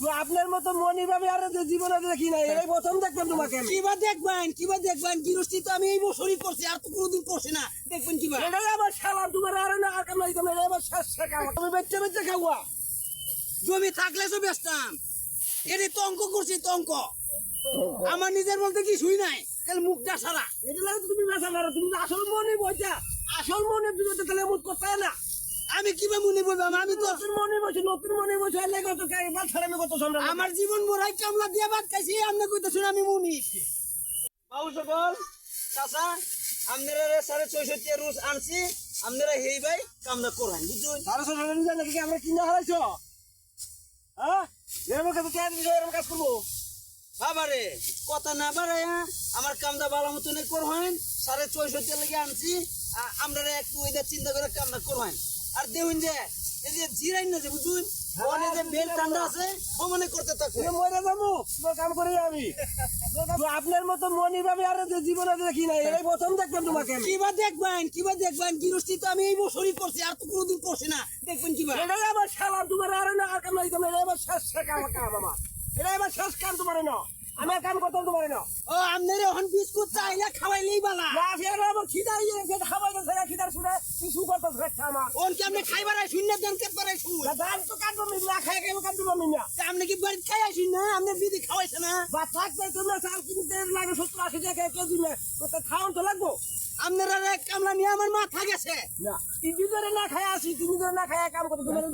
তো আপনার মতো মনি ভাবে আর জীবনে দেখি নাই এই প্রথম দেখলাম তোমাকে কিবা দেখবেন কিবা দেখবেন তো আমি এই বছরই করছি আর তো কোনোদিন করছি না। দেখবেন কিবা। এটাই শালা তোমার আর না আর কামাই তোমার এবার শেষ তুমি খাওয়া। জমি থাকলে তো বেচতাম। এটি তঙ্ক করছি তঙ্ক আমার নিজের বলতে কিছুই নাই তাহলে মুখটা সারা। এটা লাগে তুমি বেচা তুমি আসল মনে বইটা। আসল মনে তুমি তো তাহলে মুখ করতে না? মনে বলবাম আমি তো নতুন মনে বসে নতুন মনে বসে এলে কত এবার ছাড়া কত সম্রাট আমার জীবন কামলা দিয়ে ভাত খাইছি আপনি কইতেছেন আমি মুনি বাবু সকল চাচা আপনারা সাড়ে ছয়ষট্টি রুজ আনছি আপনারা হেই ভাই কামনা করেন বুঝুন নাকি আমরা কিনা হারাইছো? হ্যাঁ? এরকম কাছে কেন এরকম কাজ করব। বাবারে কথা না আমার কামদা ভালো মতন করবেন সাড়ে আনছি একটু ওইটা চিন্তা করে কামনা করবেন আর দেখুন যে এই যে জিরাইন না যে বুঝুন? ওখানে যে বেল ঠান্ডা আছে ও মনে করতে থাকুন মরে যাব কাম করি আমি। আপনার মতো মনি ভাবে আর জীবনে দেখি নাই এই প্রথম তোমাকে কিবা দেখবেন কিবা দেখবেন গৃহস্থী তো আমি এই বছরই করছি আর তো কোনোদিন করছি না। দেখবেন কিবা। এটাই আমার শালা তোমার আর না আর তোমার এবার শেষ আমার কাম আমার। এটা এবার শেষ কাম তোমার না। আমার কাম করতাম তোমার না। ও আমনে রে হন বিস্কুট চাইলে খাওয়াইলেই বালা। না ফের আমার খিদা ইয়ে খেতে খাবার ছেড়ে খিদার শুনে কিছু করতে ফেরছে আমার। ওন কি আমনে খাইবার আই শূন্য দেন কে পারে শুন দান তো কাটবো মিলা খাই খাই কাটবো মিলা না। আপনি কি বাড়ি খাই আসুন না? আমনে বিধি খাওয়াইছ না। বা থাকবে তোমরা চাল কিনতে লাগে সত্তর আশি টাকা কেজি না তো খাওয়ান তো লাগবো। আপনারা কামলা নিয়ে আমার মাথা গেছে। তিন ধরে না খাই আসি তিন ধরে না খাই কাম করতে। তোমার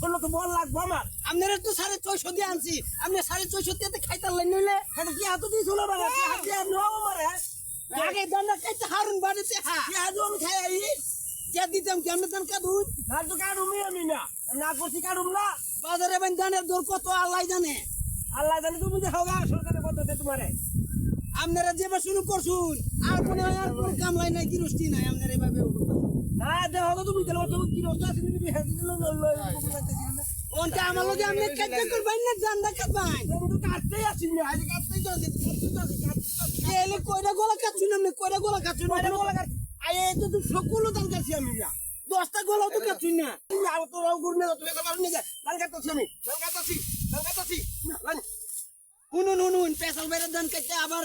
শোনো তো বল লাগবো আমার। আপনারা তো সাড়ে ছয়শো দিয়ে আনছি। আপনি সাড়ে ছয়শো দিয়ে খাইতে পারলেন নইলে এটা কি হাতে দিয়ে শোনো বাবা কি হাত দিয়ে আগে খাইতে হারুন বাড়িতে হা আমি খাই আই? যে দিতাম কেমন দান কাদুন? ধান তো কাটুম আমি না। না করছি কাটুম না। বাজারে বেন দানের দর কত আল্লাহ জানে। আল্লাহ জানে তুমি হোগা সরকারের পদ্ধতি তোমারে। আপনারা যেবার শুরু করছুন আর মনে হয় আর কোনো কামলাই নাই গৃহস্থী নাই আপনারা এভাবে না দে হোগা তুমি তাহলে তুমি কি আছে তুমি হেঁটে দিল ওনটা আমার লগে আপনি খাইতে করবেন না জানদা খাবেন। কিন্তু কাটতেই আসি না আজ কাটতেই তো আছি কাটতেই তো আছি কাটতেই এলে কয়টা গলা কাটছুন আপনি কয়টা গলা কাটছুন তো আছি আই এই তো তুই সকলো দান কাটছি আমি না দশটা গলাও তো কাটছুন না। তুমি আর তো রাও গুড় না তুমি একবার নিয়ে যা। দান কাটতেছি আমি দান কাটতেছি দান কাটতেছি। শুনুন শুনুন পেশাল বেড়ে ধান কাটতে আবার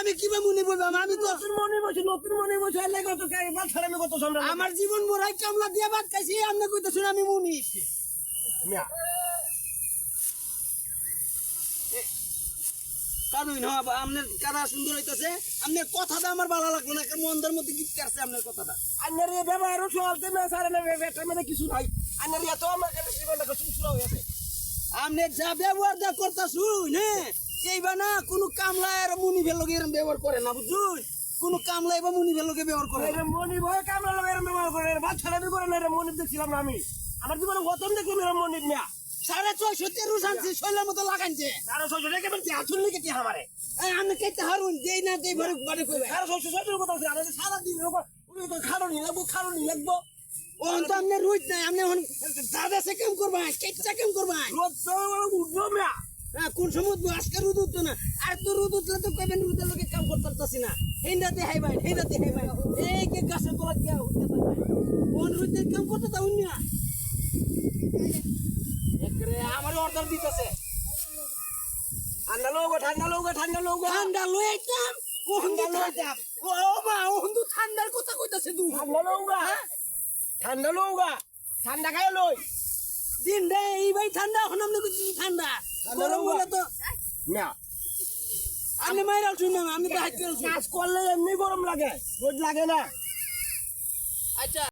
আমি কিবা মনে বলবাম আমি তো নতুন মনে বসে নতুন মনে বসে এলে কত আমি কত সম্রাট আমার জীবন মোরাই কামলা দিয়ে ভাত খাইছি আপনি কইতেছেন আমি মুনি। মিয়া। কারণ না আপনার কাদা সুন্দর হইতেছে? আপনার কথাটা আমার ভালো লাগল না মন্দার মধ্যে গীত কাটছে আপনার কথাটা? আন্নার এ ব্যবহারও চলতে না মানে কিছু নাই। আন্নার এত আমার কাছে জীবনটা সুসুরা হয়ে আছে। আপনি যা ব্যবহার যা করতেছুন হ্যাঁ এইবার না কোনো কামলা আর মুনি ভেলোকে এরম ব্যবহার করে না বুঝুন কোনো কামলা এবার মুনি ভেলোকে ব্যবহার করে না। এর মনি ভয় কামড়া লাগে এরম ব্যবহার করে বাদ ছাড়া করে না এরম মনি দেখছিলাম না আমি। আমার জীবনে প্রথম দেখলাম এরম মনি মিয়া। সাড়ে ছয়শো রুশ আনছি শৈলের মতো লাগাইছে। আরও ছয়শো টাকা বেশি আসুন নাকি কি আমারে আপনি কেটে হারুন দেই না দেই ভরে বাড়ি কইবে। আরও ছয়শো ছয়শোর কথা আছে আর সারা দিন উনি তো খালো নি লাগবো খালো নি লাগবো। ওহন তো আপনি রুইত নাই আপনি দাদা সে কেম করবা কেটটা কেম করবা রোদ তো উঠবো মিয়া। হ্যাঁ, কোন সময় উঠবো? আজকে রোদ উঠতো না। আর তো রোদ উঠলে তো কইবেন রোদের লোকে কাম করতে পারতাছি না। হেন্দাতে হাইবাই হেন্দাতে হাইবাই এই কে গাছের তলা গিয়া উঠতে পারবে কোন রোদের কাম করতে তা না। একরে আমার অর্ডার দিতেছে। ঠান্ডা লোক ঠান্ডা লোক ঠান্ডা লোক ঠান্ডা লইতাম ঠান্ডা ও মা ঠান্ডার কথা কইতাছে ঠান্ডা লোক ঠান্ডা লোক ঠান্ডা খায় লই। দিন রে এই ভাই ঠান্ডা এখন ঠান্ডা। লউগা। বলে তো মিয়া আপনি মাইরাল শুনলাম আমি তো হাইতে কাজ করলে এমনি গরম লাগে না। আচ্ছা।